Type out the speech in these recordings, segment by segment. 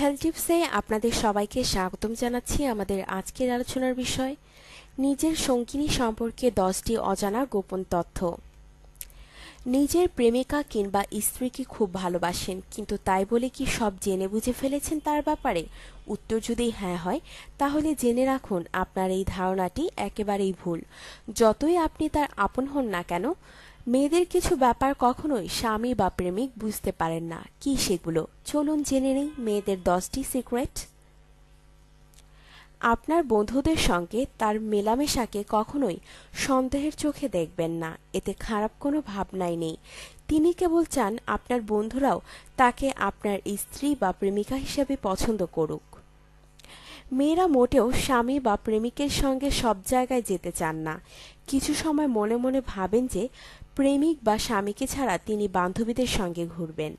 Health টিপসে আপনাদের সবাইকে স্বাগতম জানাচ্ছি আমাদের আজকের আলোচনার বিষয়, নিজের সঙ্গিনী সম্পর্কে দশটি অজানা গোপন তথ্য। নিজের প্রেমিকা কিংবা স্ত্রীকে খুব ভালোবাসেন, কিন্তু তাই বলে কি সব জেনে বুঝে ফেলেছেন তার ব্যাপারে? উত্তর যদি হ্যাঁ হয়, তাহলে জেনে রাখুন, আপনার এই ধারণাটি একেবারেই ভুল। যতই আপনি তার আপন হন না কেন মেয়েদের কিছু ব্যাপার কখনোই স্বামী বা প্রেমিক বুঝতে পারেন না। কি সেগুলো? চলুন জেনে নেই মেয়েদের দশটি সিক্রেট। আপনার বন্ধুদের সঙ্গে তার মেলামেশাকে কখনোই সন্দেহের চোখে দেখবেন না। এতে খারাপ কোনো ভাবনাই নেই। তিনি কেবল চান আপনার বন্ধুরাও তাকে আপনার স্ত্রী বা প্রেমিকা হিসেবে পছন্দ করুক। মেয়েরা মোটেও স্বামী বা প্রেমিকের সঙ্গে সব জায়গায় যেতে চান না। কিছু সময় মনে মনে ভাবেন যে, প্রেমিক বা স্বামীকে ছাড়া তিনি বান্ধবীদের সঙ্গে ঘুরবেন।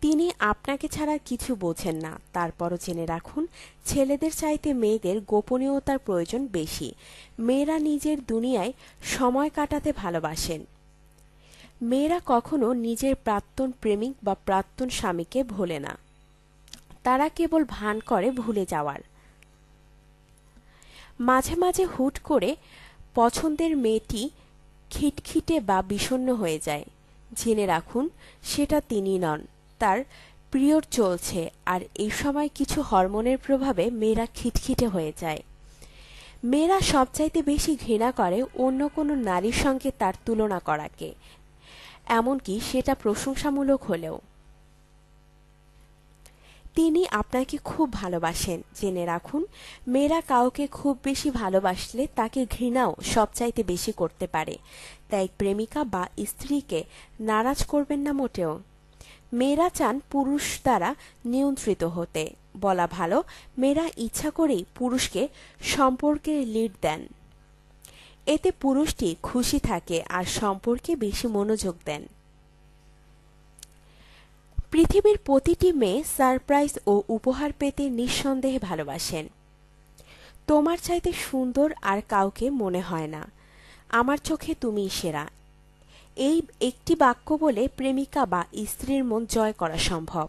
তিনি আপনাকে ছাড়া কিছু বোঝেন না। তারপরও জেনে রাখুন, ছেলেদের চাইতে মেয়েদের গোপনীয়তার প্রয়োজন বেশি। মেয়েরা নিজের দুনিয়ায় সময় কাটাতে ভালোবাসেন। মেয়েরা কখনো নিজের প্রাক্তন প্রেমিক বা প্রাক্তন স্বামীকে ভোলে না। তারা কেবল ভান করে ভুলে যাওয়ার। মাঝে মাঝে হুট করে পছন্দের মেয়েটি খিটখিটে বা বিষণ্ন হয়ে যায়। জেনে রাখুন, সেটা তিনি নন, তার পিরিয়ড চলছে আর এই সময় কিছু হরমোনের প্রভাবে মেয়েরা খিটখিটে হয়ে যায়। মেয়েরা সবচাইতে বেশি ঘৃণা করে অন্য কোনো নারীর সঙ্গে তার তুলনা করাকে এমনকি সেটা প্রশংসামূলক হলেও। তিনি আপনাকে খুব ভালোবাসেন। জেনে রাখুন, মেয়েরা কাউকে খুব বেশি ভালোবাসলে তাকে ঘৃণাও সবচাইতে বেশি করতে পারে। তাই প্রেমিকা বা স্ত্রীকে নারাজ করবেন না মোটেও। মেয়েরা চান পুরুষ দ্বারা নিয়ন্ত্রিত হতে। বলা ভালো, মেয়েরা ইচ্ছা করেই পুরুষকে সম্পর্কে লিড দেন। এতে পুরুষটি খুশি থাকে আর সম্পর্কে বেশি মনোযোগ দেন। পৃথিবীর প্রতিটি মেয়ে সারপ্রাইজ ও উপহার পেতে নিঃসন্দেহে ভালোবাসেন। তোমার চাইতে সুন্দর আর কাউকে মনে হয় না। আমার চোখে তুমি সেরা। এই একটি বাক্য বলে প্রেমিকা বা স্ত্রীর মন জয় করা সম্ভব।